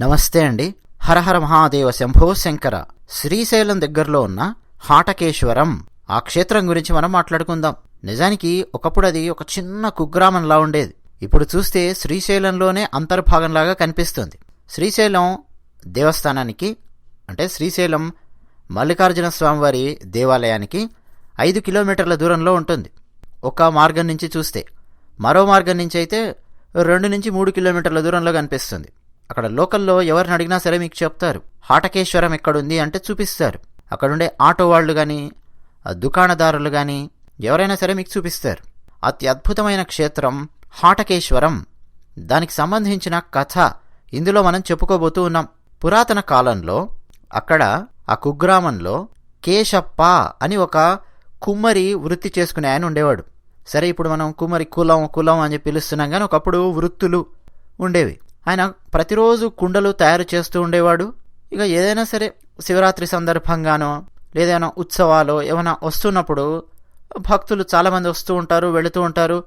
నమస్తే అండి. హరహర మహాదేవ శంభో శంకర. శ్రీశైలం దగ్గరలో ఉన్న హాటకేశ్వరం. ఆ క్షేత్రం గురించి మనం మాట్లాడుకుందాం. నిజానికి ఒకప్పుడు అది ఒక చిన్న కుగ్రామంలా ఉండేది. ఇప్పుడు చూస్తే శ్రీశైలంలోనే అంతర్భాగంలాగా కనిపిస్తుంది. శ్రీశైలం దేవస్థానానికి అంటే శ్రీశైలం మల్లికార్జున స్వామివారి దేవాలయానికి ఐదు కిలోమీటర్ల దూరంలో ఉంటుంది. ఒక మార్గం నుంచి చూస్తే మరో మార్గం నుంచి అయితే రెండు నుంచి మూడు కిలోమీటర్ల దూరంలో కనిపిస్తుంది. అక్కడ లోకల్లో ఎవరిని అడిగినా సరే మీకు చెప్తారు. హాటకేశ్వరం ఎక్కడుంది? అంటే చూపిస్తారు. అక్కడుండే ఆటో వాళ్ళు కానీ దుకాణదారులు కానీ ఎవరైనా సరే మీకు చూపిస్తారు. అతి అద్భుతమైన క్షేత్రం హాటకేశ్వరం దానికి సంబంధించిన కథ ఇందులో మనం చెప్పుకోబోతూ ఉన్నాం. పురాతన కాలంలో అక్కడ ఆ కుగ్రామంలో కేశప్ప అని ఒక కుమ్మరి వృత్తి చేసుకునే ఆయన ఉండేవాడు. సరే ఇప్పుడు మనం కుమ్మరి కులం కులం అని పిలుస్తున్నాం కానీ ఒకప్పుడు వృత్తులు ఉండేవి. ఆయన ప్రతిరోజు కుండలు తయారు చేస్తూ ఉండేవాడు. ఇక ఏదైనా సరే శివరాత్రి సందర్భంగానో లేదైనా ఉత్సవాలు ఏమైనా వస్తున్నప్పుడు భక్తులు చాలామంది వస్తూ ఉంటారు వెళుతూ ఉంటారు.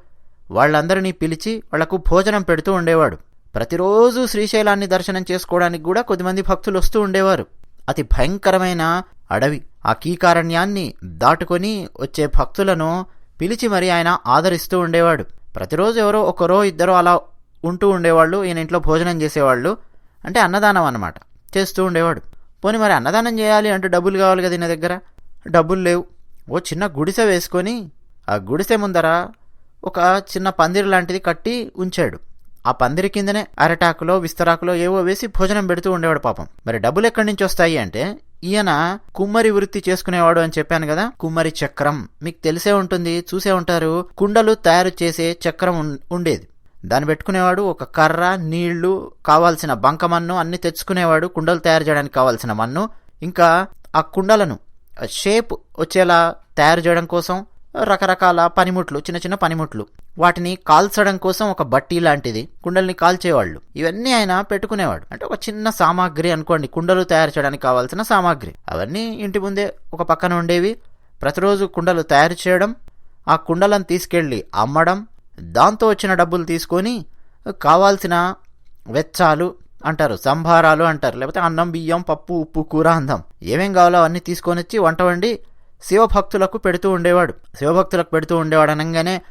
వాళ్ళందరినీ పిలిచి వాళ్ళకు భోజనం పెడుతూ ఉండేవాడు. ప్రతిరోజు శ్రీశైలాన్ని దర్శనం చేసుకోవడానికి కూడా కొద్దిమంది భక్తులు వస్తూ ఉండేవారు. అతి భయంకరమైన అడవి ఆ కీకారణ్యాన్ని దాటుకొని వచ్చే భక్తులను పిలిచి మరి ఆయన ఆదరిస్తూ ఉండేవాడు. ప్రతిరోజు ఎవరో ఒకరో ఇద్దరో అలా ఉంటూ ఉండేవాళ్ళు ఈయన ఇంట్లో భోజనం చేసేవాళ్ళు. అంటే అన్నదానం అనమాట చేస్తూ ఉండేవాడు. పోనీ మరి అన్నదానం చేయాలి అంటే డబ్బులు కావాలి కదా ఈయన దగ్గర? డబ్బులు లేవు. ఓ చిన్న గుడిసె వేసుకొని ఆ గుడిసె ముందర ఒక చిన్న పందిరి లాంటిది కట్టి ఉంచాడు. ఆ పందిరి కిందనే అరటాకులో విస్తరాకులో ఏవో వేసి భోజనం పెడుతూ ఉండేవాడు పాపం. మరి డబ్బులు ఎక్కడి నుంచి వస్తాయి అంటే ఈయన కుమ్మరి వృత్తి చేసుకునేవాడు అని చెప్పాను కదా కుమ్మరి చక్రం. మీకు తెలిసే ఉంటుంది చూసే ఉంటారు. కుండలు తయారు చేసే చక్రం ఉండేది. దాన్ని పెట్టుకునేవాడు ఒక కర్ర నీళ్ళు కావాల్సిన బంకమన్ను అన్ని తెచ్చుకునేవాడు కుండలు తయారు చేయడానికి కావాల్సిన మన్ను ఇంకా ఆ కుండలను షేప్ వచ్చేలా తయారు చేయడం కోసం రకరకాల పనిముట్లు చిన్న చిన్న పనిముట్లు. వాటిని కాల్చడం కోసం ఒక బట్టి లాంటిది. కుండల్ని కాల్చేవాళ్ళు. ఇవన్నీ ఆయన పెట్టుకునేవాడు. అంటే ఒక చిన్న సామాగ్రి అనుకోండి. కుండలు తయారు చేయడానికి కావాల్సిన సామాగ్రి. అవన్నీ ఇంటి ముందే ఒక పక్కన ఉండేవి. ప్రతిరోజు కుండలు తయారు చేయడం ఆ కుండలను తీసుకెళ్ళి అమ్మడం దాంతో వచ్చిన డబ్బులు తీసుకొని కావాల్సిన వెచ్చాలు అంటారు సంభారాలు అంటారు లేకపోతే అన్నం బియ్యం పప్పు ఉప్పు కూర అందం ఏమేం కావాలో అవన్నీ తీసుకొని వచ్చి వంట వండి శివభక్తులకు పెడుతూ ఉండేవాడు. శివభక్తులకు పెడుతూ ఉండేవాడు అనగానే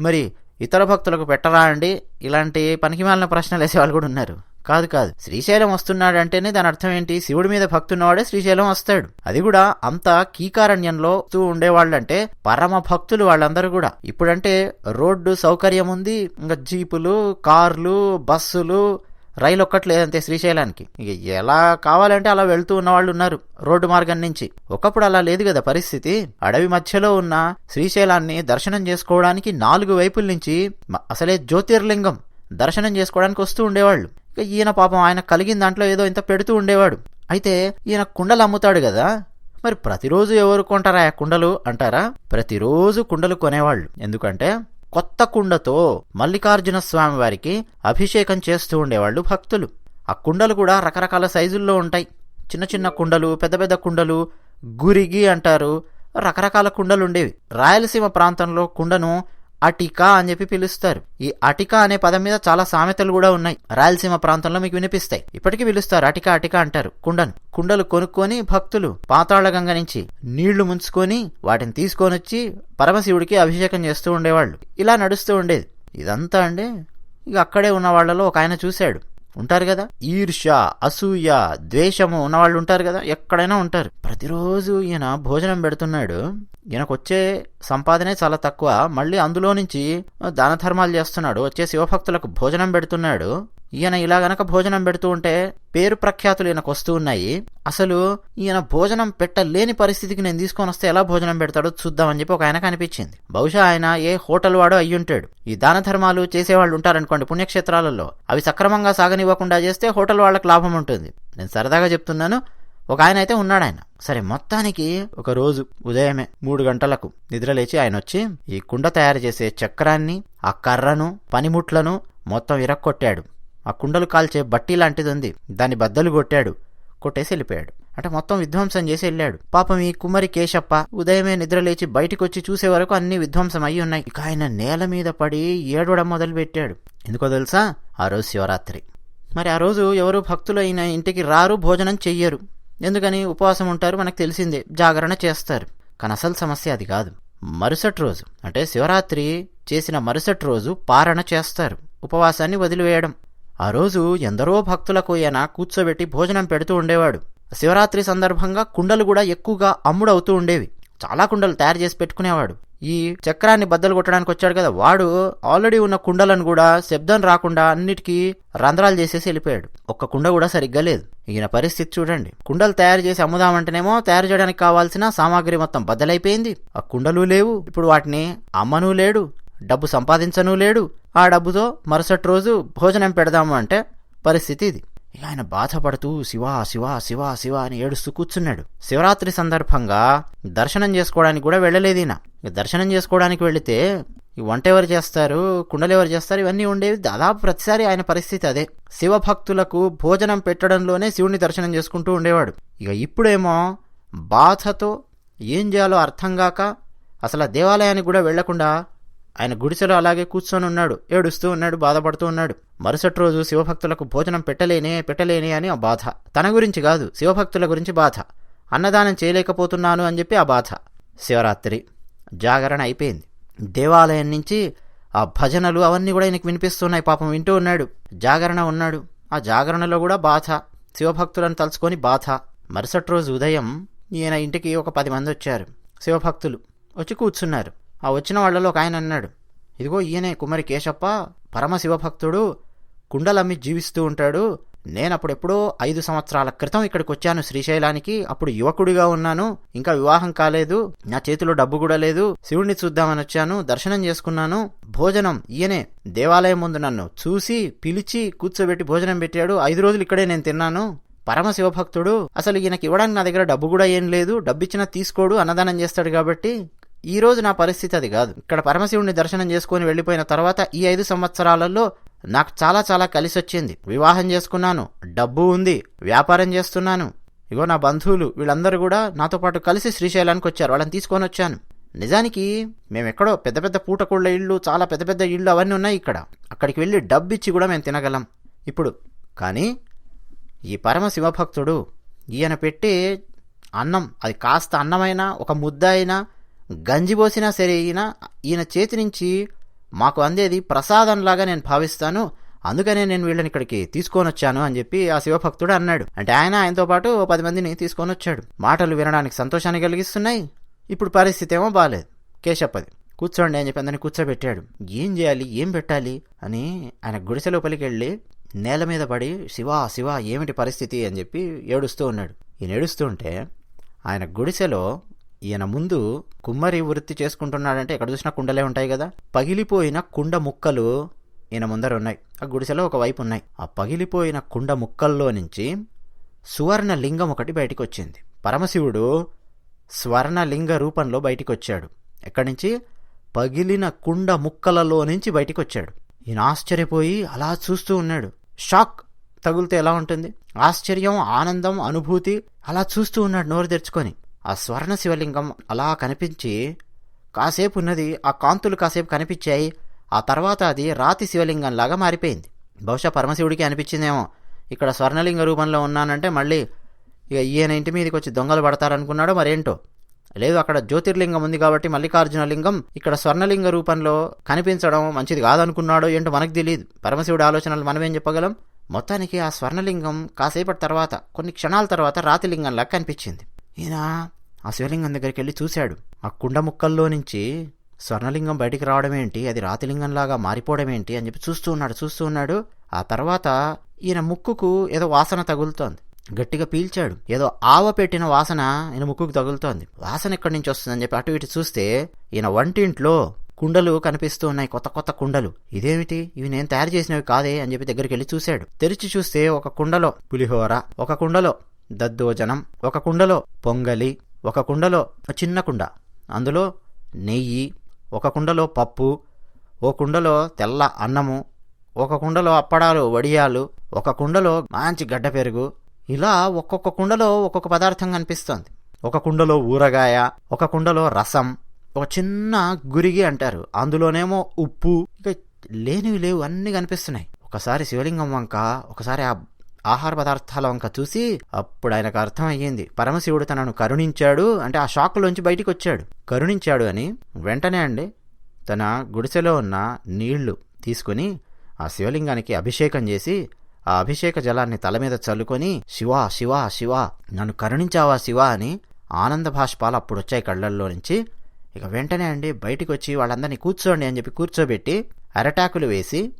మరి ఇతర భక్తులకు పెట్టరా అండి? ఇలాంటి పనికిమాలిన ప్రశ్నలు వేసేవాళ్ళు కూడా ఉన్నారు. కాదు కాదు శ్రీశైలం వస్తున్నాడంటేనే దాని అర్థం ఏంటి? శివుడి మీద భక్తున్నవాడే శ్రీశైలం వస్తాడు. అది కూడా అంత కీకారణ్యంలో వస్తూ ఉండేవాళ్ళంటే పరమ భక్తులు వాళ్ళందరూ కూడా. ఇప్పుడంటే రోడ్డు సౌకర్యం ఉంది ఇంకా జీపులు కార్లు బస్సులు రైలు ఒక్కటి లేదంతే శ్రీశైలానికి. ఇక ఎలా కావాలంటే అలా వెళ్తూ ఉన్న వాళ్ళు ఉన్నారు రోడ్డు మార్గం నుంచి. ఒకప్పుడు అలా లేదు కదా పరిస్థితి. అడవి మధ్యలో ఉన్న శ్రీశైలాన్ని దర్శనం చేసుకోవడానికి నాలుగు వైపుల నుంచి అసలే జ్యోతిర్లింగం దర్శనం చేసుకోవడానికి వస్తూ ఉండేవాళ్ళు. ఈయన పాపం ఆయన కలిగిన దాంట్లో ఏదో ఇంత పెడుతూ ఉండేవాడు. అయితే ఈయన కుండలు అమ్ముతాడు కదా? మరి ప్రతిరోజు ఎవరు కొంటారా ఆ కుండలు అంటారా? ప్రతిరోజు కుండలు కొనేవాళ్ళు. ఎందుకంటే కొత్త కుండతో మల్లికార్జున స్వామి వారికి అభిషేకం చేస్తూ ఉండేవాళ్ళు భక్తులు. ఆ కుండలు కూడా రకరకాల సైజుల్లో ఉంటాయి. చిన్న చిన్న కుండలు పెద్ద పెద్ద కుండలు గురిగి అంటారు. రకరకాల కుండలు ఉండేవి. రాయలసీమ ప్రాంతంలో కుండను అటికా అని చెప్పి పిలుస్తారు. ఈ అటికా అనే పదం మీద చాలా సామెతలు కూడా ఉన్నాయి. రాయలసీమ ప్రాంతంలో మీకు వినిపిస్తాయి. ఇప్పటికీ పిలుస్తారు. అటికా అటికా అంటారు. కుండను. కుండలు కొనుక్కొని భక్తులు పాతాళగంగ నుంచి నీళ్ళు ముంచుకొని వాటిని తీసుకొని వచ్చి పరమశివుడికి అభిషేకం చేస్తూ ఉండేవాళ్ళు. ఇలా నడుస్తూ ఉండేది. ఇదంతా అండి ఇక అక్కడే ఉన్న వాళ్ళలో ఒక ఆయన చూశాడు. ఉంటారు కదా? ఈర్ష్య అసూయ ద్వేషము ఉన్నవాళ్ళు ఉంటారు కదా? ఎక్కడైనా ఉంటారు. ప్రతిరోజు ఈయన భోజనం పెడుతున్నాడు. ఈయనకు వచ్చే సంపాదనే చాలా తక్కువ. మళ్ళీ అందులో నుంచి దాన ధర్మాలు చేస్తున్నాడు. వచ్చే శివభక్తులకు భోజనం పెడుతున్నాడు. ఈయన ఇలా గనక భోజనం పెడుతూ ఉంటే పేరు ప్రఖ్యాతులు ఈయనకు వస్తూ ఉన్నాయి. అసలు ఈయన భోజనం పెట్టలేని పరిస్థితికి నేను తీసుకొని వస్తే ఎలా భోజనం పెడతాడో చూద్దామని చెప్పి ఒక ఆయన అనిపించింది బహుశా ఆయన ఏ హోటల్ వాడో అయ్యుంటాడు ఈ దాన ధర్మాలు చేసేవాళ్ళు ఉంటారనుకోండి పుణ్యక్షేత్రాలలో. అవి సక్రమంగా సాగనివ్వకుండా చేస్తే హోటల్ వాళ్ళకి లాభం ఉంటుంది. నేను సరదాగా చెప్తున్నాను. ఒక ఆయన అయితే ఉన్నాడు ఆయన సరే మొత్తానికి ఒక రోజు ఉదయమే మూడు గంటలకు నిద్రలేచి ఆయన వచ్చి ఈ కుండ తయారు చేసే చక్రాన్ని ఆ కర్రను పనిముట్లను మొత్తం ఇరక్కొట్టాడు. ఆ కుండలు కాల్చే బట్టి లాంటిది ఉంది దాన్ని బద్దలు కొట్టాడు. కొట్టేసి వెళ్ళిపోయాడు. అంటే మొత్తం విధ్వంసం చేసి వెళ్ళాడు. పాపం ఈ కుమ్మరి కేశప్ప ఉదయమే నిద్రలేచి బయటికి వచ్చి చూసే వరకు అన్ని విధ్వంసం అయి ఉన్నాయి. ఇక ఆయన నేల మీద పడి ఏడవడం మొదలుపెట్టాడు. ఎందుకో తెలుసా? ఆ రోజు శివరాత్రి. మరి ఆ రోజు ఎవరు భక్తులు అయిన ఇంటికి రారు భోజనం చెయ్యరు. ఎందుకని ఉపవాసం ఉంటారు? మనకు తెలిసిందే. జాగరణ చేస్తారు. కానీ అసలు సమస్య అది కాదు. మరుసటి రోజు అంటే శివరాత్రి చేసిన మరుసటి రోజు పారణ చేస్తారు. ఉపవాసాన్ని వదిలివేయడం. ఆ రోజు ఎందరో భక్తులకు ఆయన కూర్చోబెట్టి భోజనం పెడుతూ ఉండేవాడు. శివరాత్రి సందర్భంగా కుండలు కూడా ఎక్కువగా అమ్ముడవుతూ ఉండేవి. చాలా కుండలు తయారు చేసి పెట్టుకునేవాడు. ఈ చక్రాన్ని బద్దలు కొట్టడానికి వచ్చాడు కదా వాడు ఆల్రెడీ ఉన్న కుండలను కూడా శబ్దం రాకుండా అన్నిటికీ రంధ్రాలు చేసేసి వెళ్ళిపోయాడు. ఒక్క కుండ కూడా సరిగ్గా లేదు. ఈయన పరిస్థితి చూడండి. కుండలు తయారు చేసి అమ్ముదామంటేనేమో తయారు చేయడానికి కావాల్సిన సామాగ్రి మొత్తం బద్దలైపోయింది. ఆ కుండలు లేవు. ఇప్పుడు వాటిని అమ్మను లేడు డబ్బు సంపాదించను లేడు. ఆ డబ్బుతో మరుసటి రోజు భోజనం పెడదాము అంటే పరిస్థితి ఇది. ఇక ఆయన బాధపడుతూ శివ శివ శివ శివ అని ఏడుస్తూ కూర్చున్నాడు. శివరాత్రి సందర్భంగా దర్శనం చేసుకోవడానికి కూడా వెళ్ళలేదు ఈయన. దర్శనం చేసుకోవడానికి వెళితే వంట ఎవరు చేస్తారు కుండలు ఎవరు చేస్తారు ఇవన్నీ ఉండేవి దాదాపు ప్రతిసారి ఆయన పరిస్థితి అదే. శివభక్తులకు భోజనం పెట్టడంలోనే శివుని దర్శనం చేసుకుంటూ ఉండేవాడు. ఇక ఇప్పుడేమో బాధతో ఏం చేయాలో అర్థం కాక అసలు ఆ దేవాలయానికి కూడా వెళ్ళకుండా ఆయన గుడిసెలో అలాగే కూర్చొని ఉన్నాడు ఏడుస్తూ ఉన్నాడు బాధపడుతూ ఉన్నాడు. మరుసటి రోజు శివభక్తులకు భోజనం పెట్టలేనే పెట్టలేనే అని ఆ బాధ. తన గురించి కాదు శివభక్తుల గురించి బాధ. అన్నదానం చేయలేకపోతున్నాను అని చెప్పి ఆ బాధ. శివరాత్రి జాగరణ అయిపోయింది. దేవాలయం నుంచి ఆ భజనలు అవన్నీ కూడా ఆయనకు వినిపిస్తున్నాయి. పాపం వింటూ ఉన్నాడు జాగరణ ఉన్నాడు. ఆ జాగరణలో కూడా బాధ. శివభక్తులను తలుచుకొని బాధ. మరుసటి రోజు ఉదయం ఈయన ఇంటికి ఒక పది మంది వచ్చారు. శివభక్తులు వచ్చి కూర్చున్నారు. ఆ వచ్చిన వాళ్ళలో ఒక ఆయన అన్నాడు ఇదిగో ఈయనే కుమారి కేశప్ప పరమశివభక్తుడు కుండలమ్మి జీవిస్తూ ఉంటాడు. నేను అప్పుడెప్పుడో ఐదు సంవత్సరాల క్రితం ఇక్కడికి వచ్చాను శ్రీశైలానికి. అప్పుడు యువకుడిగా ఉన్నాను. ఇంకా వివాహం కాలేదు. నా చేతిలో డబ్బు కూడా లేదు. శివుణ్ణి చూద్దామని వచ్చాను. దర్శనం చేసుకున్నాను. భోజనం ఈయనే దేవాలయం ముందు నన్ను చూసి పిలిచి కూర్చోబెట్టి భోజనం పెట్టాడు. ఐదు రోజులు ఇక్కడే నేను తిన్నాను. పరమశివభక్తుడు అసలు ఈయనకి ఇవ్వడానికి నా దగ్గర డబ్బు కూడా ఏం లేదు. డబ్బిచ్చినా తీసుకోడు అన్నదానం చేస్తాడు కాబట్టి ఈ రోజు నా పరిస్థితి అది కాదు. ఇక్కడ పరమశివుడిని దర్శనం చేసుకుని వెళ్ళిపోయిన తర్వాత ఈ ఐదు సంవత్సరాలలో నాకు చాలా చాలా కలిసి వచ్చింది వివాహం చేసుకున్నాను డబ్బు ఉంది వ్యాపారం చేస్తున్నాను. ఇగో నా బంధువులు వీళ్ళందరూ కూడా నాతో పాటు కలిసి శ్రీశైలానికి వచ్చారు. వాళ్ళని తీసుకొని వచ్చాను. నిజానికి మేము ఎక్కడో పెద్ద పెద్ద పూటకుళ్ళ ఇళ్ళు చాలా పెద్ద పెద్ద ఇళ్ళు అవన్నీ ఉన్నాయి ఇక్కడ. అక్కడికి వెళ్ళి డబ్బు ఇచ్చి కూడా మేము తినగలం. ఇప్పుడు కానీ ఈ పరమ శివభక్తుడు ఈయన పెట్టే అన్నం అది కాస్త అన్నమైనా ఒక ముద్ద అయినా గంజి పోసినా సరే ఈయన ఈయన చేతి నుంచి మాకు అందేది ప్రసాదంలాగా నేను భావిస్తాను. అందుకనే నేను వీళ్ళని ఇక్కడికి తీసుకొని వచ్చాను అని చెప్పి ఆ శివభక్తుడు అన్నాడు. అంటే ఆయన ఆయనతో పాటు ఓ పది మందిని తీసుకొని వచ్చాడు మాటలు వినడానికి సంతోషాన్ని కలిగిస్తున్నాయి. ఇప్పుడు పరిస్థితి ఏమో బాగాలేదు కేశప్పది కూర్చోండి అని చెప్పి అందరిని కూర్చోబెట్టాడు. ఏం చేయాలి? ఏం పెట్టాలి? అని ఆయన గుడిసె లోపలికి వెళ్ళి నేల మీద పడి శివ శివ ఏమిటి పరిస్థితి అని చెప్పి ఏడుస్తూ ఉన్నాడు. ఈయన ఏడుస్తూ ఉంటే ఆయన గుడిసెలో ఈయన ముందు కుమ్మరి వృత్తి చేసుకుంటున్నాడంటే ఎక్కడ చూసినా కుండలే ఉంటాయి కదా. పగిలిపోయిన కుండ ముక్కలు ఈయన ముందర ఉన్నాయి. ఆ గుడిసెలో ఒక వైపు ఉన్నాయి. ఆ పగిలిపోయిన కుండ ముక్కల్లో నుంచి సువర్ణ లింగం ఒకటి బయటికి వచ్చింది పరమశివుడు స్వర్ణలింగ రూపంలో బయటికి వచ్చాడు ఎక్కడి నుంచి? పగిలిన కుండ ముక్కలలో నుంచి బయటికి వచ్చాడు ఈయన ఆశ్చర్యపోయి అలా చూస్తూ ఉన్నాడు. షాక్ తగులితే ఎలా ఉంటుంది? ఆశ్చర్యం ఆనందం అనుభూతి అలా చూస్తూ ఉన్నాడు నోరు తెరుచుకొని. ఆ స్వర్ణ శివలింగం అలా కనిపించి కాసేపు ఉన్నది ఆ కాంతులు కాసేపు కనిపించాయి. ఆ తర్వాత అది రాతి శివలింగంలాగా మారిపోయింది. బహుశా పరమశివుడికి అనిపించిందేమో. ఇక్కడ స్వర్ణలింగ రూపంలో ఉన్నానంటే మళ్ళీ ఇక ఈయన ఇంటి మీదకి వచ్చి దొంగలు పడతారనుకున్నాడో మరేంటో. లేదు అక్కడ జ్యోతిర్లింగం ఉంది కాబట్టి మల్లికార్జున లింగం ఇక్కడ స్వర్ణలింగ రూపంలో కనిపించడం మంచిది కాదనుకున్నాడో ఏంటో మనకు తెలియదు పరమశివుడి ఆలోచనలు మనమేం చెప్పగలం? మొత్తానికి ఆ స్వర్ణలింగం కాసేపటి తర్వాత కొన్ని క్షణాల తర్వాత రాతిలింగంలా కనిపించింది. ఈయన ఆ శివలింగం దగ్గరికి వెళ్ళి చూశాడు. ఆ కుండ ముక్కల్లో నుంచి స్వర్ణలింగం బయటికి రావడం ఏంటి? అది రాతిలింగంలాగా మారిపోవడం ఏంటి? అని చెప్పి చూస్తూ ఉన్నాడు చూస్తూ ఉన్నాడు. ఆ తర్వాత ఈయన ముక్కుకు ఏదో వాసన తగులుతోంది. గట్టిగా పీల్చాడు. ఏదో ఆవ పెట్టిన వాసన ఈయన ముక్కుకు తగులుతోంది. వాసన ఎక్కడి నుంచి వస్తుందని చెప్పి అటు ఇటు చూస్తే ఈయన వంటింట్లో కుండలు కనిపిస్తూ ఉన్నాయి కొత్త కొత్త కుండలు. ఇదేమిటి? ఇవి నేను తయారు చేసినవి కాదే అని చెప్పి దగ్గరికి వెళ్ళి చూశాడు. తెరిచి చూస్తే ఒక కుండలో పులిహోర ఒక కుండలో దద్దోజనం. ఒక కుండలో పొంగలి ఒక కుండలో ఒక చిన్న కుండ. అందులో నెయ్యి ఒక కుండలో పప్పు ఓ కుండలో తెల్ల అన్నము ఒక కుండలో అప్పడాలు వడియాలు ఒక కుండలో మంచి గడ్డ పెరుగు. ఇలా ఒక్కొక్క కుండలో ఒక్కొక్క పదార్థం కనిపిస్తోంది. ఒక కుండలో ఊరగాయ ఒక కుండలో రసం ఒక చిన్న గురిగి అంటారు. అందులోనేమో ఉప్పు. ఇక లేనివి లేవు అన్నీ కనిపిస్తున్నాయి. ఒకసారి శివలింగం వంక ఒకసారి ఆ ఆహార పదార్థాల వంక చూసి అప్పుడు ఆయనకు అర్థమయ్యింది. పరమశివుడు తనను కరుణించాడు అంటే ఆ షాక్లోంచి బయటికి వచ్చాడు కరుణించాడు అని వెంటనే అండి తన గుడిసెలో ఉన్న నీళ్ళు తీసుకుని ఆ శివలింగానికి అభిషేకం చేసి ఆ అభిషేక జలాన్ని తల మీద చల్లుకొని శివా శివా శివా నన్ను కరుణించావా శివా అని ఆనంద భాష్పాలు అప్పుడు వచ్చాయి కళ్ళల్లో నుంచి. ఇక వెంటనే అండి బయటికి వచ్చి వాళ్ళందరినీ కూర్చోండి అని చెప్పి కూర్చోబెట్టి అరటాకులు వేసి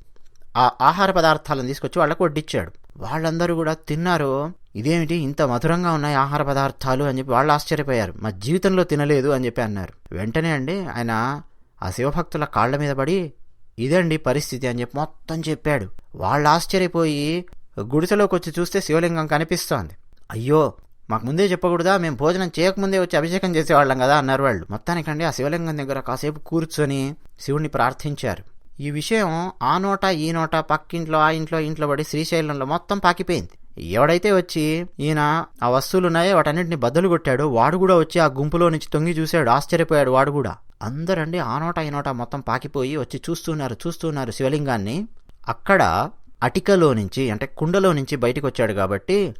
ఆ ఆహార పదార్థాలను తీసుకొచ్చి వాళ్ళకు వడ్డిచ్చాడు. వాళ్ళందరూ కూడా తిన్నారు ఇదేమిటి ఇంత మధురంగా ఉన్నాయి ఆహార పదార్థాలు అని చెప్పి వాళ్ళు ఆశ్చర్యపోయారు. మా జీవితంలో తినలేదు అని చెప్పి అన్నారు. వెంటనే అండి ఆయన ఆ శివభక్తుల కాళ్ళ మీద పడి ఇదండి పరిస్థితి అని చెప్పి మొత్తం చెప్పాడు. వాళ్ళు ఆశ్చర్యపోయి గుడిసెలోకి వచ్చి చూస్తే శివలింగం కనిపిస్తోంది. అయ్యో మాకు ముందే చెప్పకూడదా? మేము భోజనం చేయకముందే వచ్చి అభిషేకం చేసేవాళ్ళం కదా అన్నారు వాళ్ళు. మొత్తానికండి ఆ శివలింగం దగ్గర కాసేపు కూర్చొని శివుణ్ణి ప్రార్థించారు. ఈ విషయం ఆ నోట ఈ నోట పక్కింట్లో ఆ ఇంట్లో ఇంట్లో పడి శ్రీశైలంలో మొత్తం పాకిపోయింది. ఎవడైతే వచ్చి ఈయన ఆ వస్తువులు ఉన్నాయో వాటన్నిటిని బద్దలు కొట్టాడు వాడు కూడా వచ్చి ఆ గుంపులో నుంచి తొంగి చూశాడు ఆశ్చర్యపోయాడు వాడు కూడా. అందరండి ఆ నోట ఈ నోట మొత్తం పాకిపోయి వచ్చి చూస్తున్నారు చూస్తున్నారు శివలింగాన్ని. అక్కడ అటికలో నుంచి అంటే కుండలో నుంచి బయటికి వచ్చాడు కాబట్టి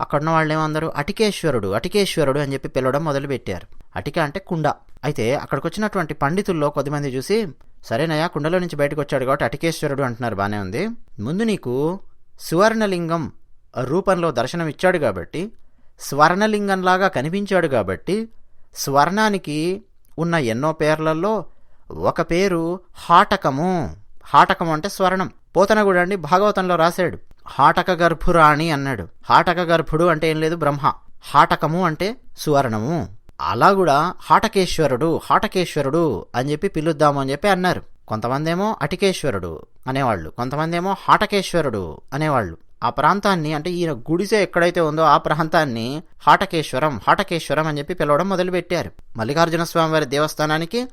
అక్కడున్న వాళ్ళేమందరూ? అటికేశ్వరుడు అటికేశ్వరుడు అని చెప్పి పిలవడం మొదలుపెట్టారు. అటిక అంటే కుండ. అయితే అక్కడికి వచ్చినటువంటి పండితుల్లో కొద్దిమంది చూసి సరేనయ్యా కుండలో నుంచి బయటకు వచ్చాడు కాబట్టి అటికేశ్వరుడు అంటున్నారు బానే ఉంది. ముందు నీకు సువర్ణలింగం రూపంలో దర్శనం ఇచ్చాడు కాబట్టి స్వర్ణలింగంలాగా కనిపించాడు కాబట్టి స్వర్ణానికి ఉన్న ఎన్నో పేర్లలో ఒక పేరు హాటకము. హాటకం అంటే స్వర్ణం. పోతనగుడు అండి భాగవతంలో రాశాడు. హాటక గర్భురాణి అన్నాడు. హాటక గర్భుడు అంటే ఏం లేదు బ్రహ్మ. హాటకము అంటే సువర్ణము. అలా కూడా హాటకేశ్వరుడు హాటకేశ్వరుడు అని చెప్పి పిలుద్దాము అని చెప్పి అన్నారు. కొంతమంది ఏమో అటికేశ్వరుడు అనేవాళ్ళు కొంతమంది ఏమో హాటకేశ్వరుడు అనేవాళ్ళు. ఆ ప్రాంతాన్ని అంటే ఈయన గుడిసె ఎక్కడైతే ఉందో ఆ ప్రాంతాన్ని హాటకేశ్వరం హాటకేశ్వరం అని చెప్పి పిలవడం మొదలుపెట్టారు. మల్లికార్జున స్వామి వారి దేవస్థానానికి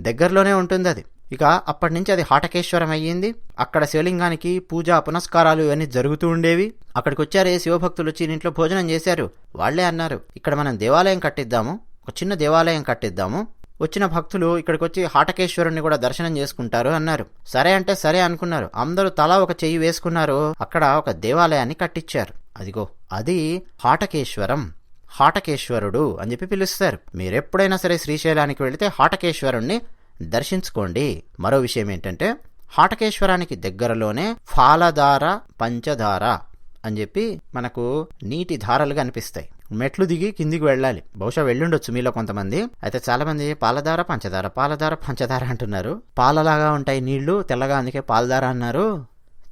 దగ్గరలోనే ఉంటుంది అది. ఇక అప్పటి నుంచి అది హాటకేశ్వరం అయ్యింది. అక్కడ శివలింగానికి పూజ పునస్కారాలు ఇవన్నీ జరుగుతూ ఉండేవి. అక్కడికి వచ్చారే శివభక్తులు వచ్చి ఇంట్లో భోజనం చేశారు. వాళ్ళే అన్నారు ఇక్కడ మనం దేవాలయం కట్టిద్దాము. ఒక చిన్న దేవాలయం కట్టిద్దాము. వచ్చిన భక్తులు ఇక్కడికి వచ్చి హాటకేశ్వరుని కూడా దర్శనం చేసుకుంటారు అన్నారు. సరే అంటే సరే అనుకున్నారు. అందరూ తలా ఒక చెయ్యి వేసుకున్నారు. అక్కడ ఒక దేవాలయాన్ని కట్టించారు అదిగో అది హాటకేశ్వరం. హాటకేశ్వరుడు అని చెప్పి పిలుస్తారు. మీరెప్పుడైనా సరే శ్రీశైలానికి వెళితే హాటకేశ్వరుణ్ణి దర్శించుకోండి. మరో విషయం ఏంటంటే హాటకేశ్వరానికి దగ్గరలోనే ఫాలధార పంచదార అని చెప్పి మనకు నీటి ధారలుగా అనిపిస్తాయి. మెట్లు దిగి కిందికి వెళ్ళాలి. బహుశా వెళ్ళుండొచ్చు మీలో కొంతమంది. అయితే చాలా మంది పాలధార పంచదార పాలధార పంచదార అంటున్నారు. పాలలాగా ఉంటాయి నీళ్ళు తెల్లగా అందుకే పాలధార అన్నారు.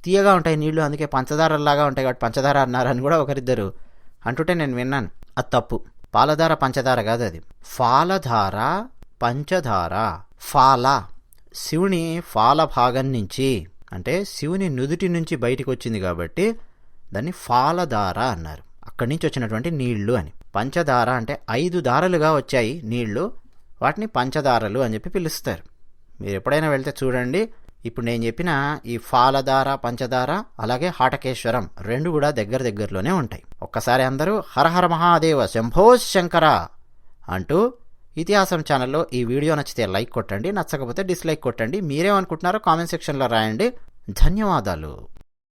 తీయగా ఉంటాయి నీళ్ళు అందుకే పంచదారలాగా ఉంటాయి కాబట్టి పంచదార అన్నారు అని కూడా ఒకరిద్దరు అంటుంటే నేను విన్నాను. అది తప్పు. పాలధార పంచదార కాదు అది. ఫాలధార పంచదార ఫాల. శివుని ఫాల భాగం నుంచి అంటే శివుని నుదుటి నుంచి బయటికి వచ్చింది కాబట్టి దాన్ని ఫాలధార అన్నారు. అక్కడి నుంచి వచ్చినటువంటి నీళ్ళు అని. పంచదార అంటే ఐదు దారలుగా వచ్చాయి నీళ్ళు. వాటిని పంచదారలు అని చెప్పి పిలుస్తారు. మీరు ఎప్పుడైనా వెళ్తే చూడండి. ఇప్పుడు నేను చెప్పిన ఈ ఫాలధార పంచదార అలాగే హాటకేశ్వరం రెండు కూడా దగ్గర దగ్గరలోనే ఉంటాయి. ఒక్కసారి అందరూ హరహర మహాదేవ శంభో శంకర అంటూ ఇతిహాసం ఛానల్లో ఈ వీడియో నచ్చితే లైక్ కొట్టండి నచ్చకపోతే డిస్లైక్ కొట్టండి. మీరేమనుకుంటున్నారో కామెంట్ సెక్షన్లో రాయండి. ధన్యవాదాలు.